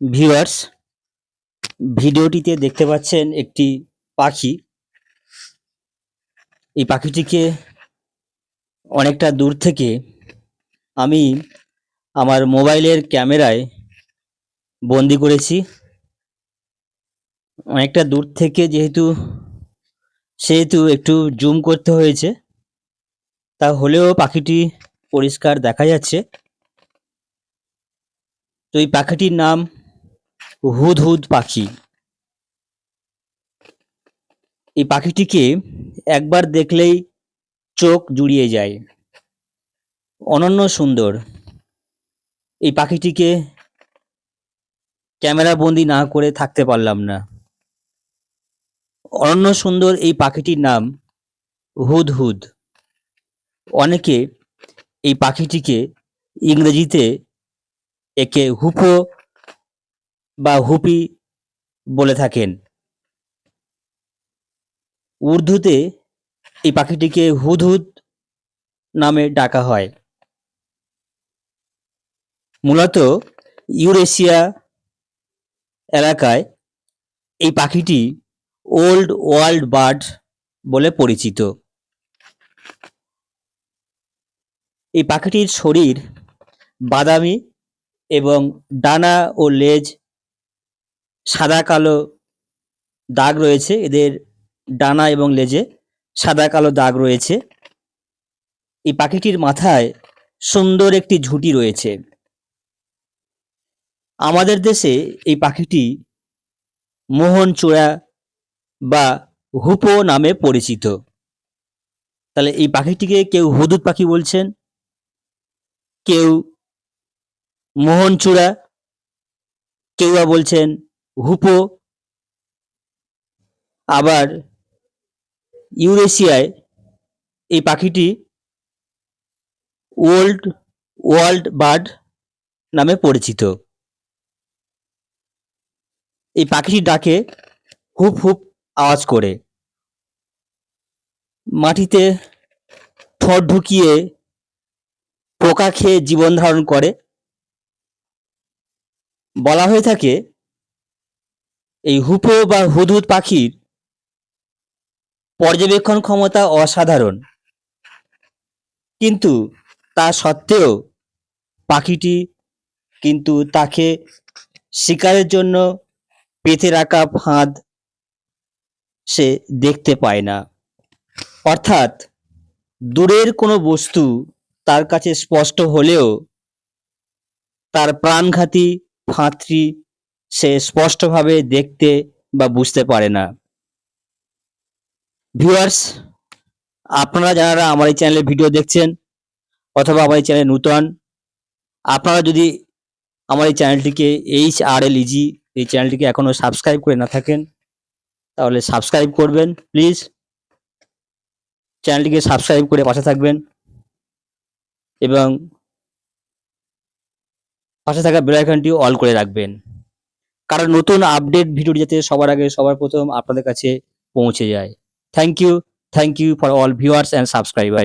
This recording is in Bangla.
ভিউয়ার্স ভিডিওটিতে দেখতে পাচ্ছেন একটি পাখি। এই পাখিটিকে অনেকটা দূর থেকে আমি আমার মোবাইলের ক্যামেরায় বন্দি করেছি। অনেকটা দূর থেকে যেহেতু, সেহেতু একটু জুম করতে হয়েছে, তা হলেও পাখিটি পরিষ্কার দেখা যাচ্ছে। তো এই পাখিটির নাম হুদহুদ পাখি। এই পাখিটিকে একবার দেখলেই চোখ জুড়িয়ে যায়। অনন্য সুন্দর। এই পাখিটিকে ক্যামেরা বন্দি না করে থাকতে পারলাম না। অনন্য সুন্দর এই পাখিটির নাম হুদহুদ অনেকে এই পাখিটিকে ইংরেজিতে একে হুপো বা হুপি বলে থাকেন। উর্দুতে এই পাখিটিকে হুদহুদ নামে ডাকা হয়। মূলত ইউরেশিয়া এলাকায় এই পাখিটি ওল্ড ওয়ার্ল্ড বার্ড বলে পরিচিত। এই পাখিটির শরীর বাদামি এবং ডানা ও লেজ সাদা, কালো দাগ রয়েছে এদের ডানা এবং লেজে। সাদা, কালো দাগ রয়েছে। এই পাখিটির মাথায় সুন্দর একটি ঝুঁটি রয়েছে। আমাদের দেশে এই পাখিটি মোহনচূড়া বা হুপো নামে পরিচিত। তাহলে এই পাখিটিকে কেউ হুদুদ পাখি বলছেন? কেউ মোহনচূড়া? কেউ বা বলছেন হুপো, আবার ইউরেশিয়ায় এই পাখিটি ওল্ড ওয়ার্ল্ড বার্ড নামে পরিচিত। এই পাখিটি ডাকে হুপ হুপ আওয়াজ করে। মাটিতে ঠোঁট ঢুকিয়ে পোকা খেয়ে জীবন ধারণ করে। বলা হয়ে থাকে এই হুপো বা হুদহুদ পাখির পর্যবেক্ষণ ক্ষমতা অসাধারণ। কিন্তু তা সত্ত্বেও পাখিটি কিন্তু তাকে শিকারের জন্য পেতে রাখা ফাঁদ সে দেখতে পায় না। অর্থাৎ দূরের কোনো বস্তু তার কাছে স্পষ্ট হলেও তার প্রাণঘাতী ফাঁদটি সে স্পষ্টভাবে দেখতে বা বুঝতে পারে না। ভিউয়ার্স, আপনারা যারা আমার এই চ্যানেলে ভিডিও দেখছেন অথবা আমার এই চ্যানেলে নূতন, আপনারা যদি আমার এই চ্যানেলটিকে এইচ আর এল ইজি এই চ্যানেলটিকে এখনও সাবস্ক্রাইব করে না থাকেন, তাহলে সাবস্ক্রাইব করবেন, প্লিজ। চ্যানেলটিকে সাবস্ক্রাইব করে পাশে থাকবেন এবং পাশে থাকা বেল আইকনটি অল করে রাখবেন। কারণ নতুন আপডেট ভিডিওটি যাতে সবার আগে, সবার প্রথম আপনাদের কাছে পৌঁছে যায়। Thank you thank you for all viewers and subscriber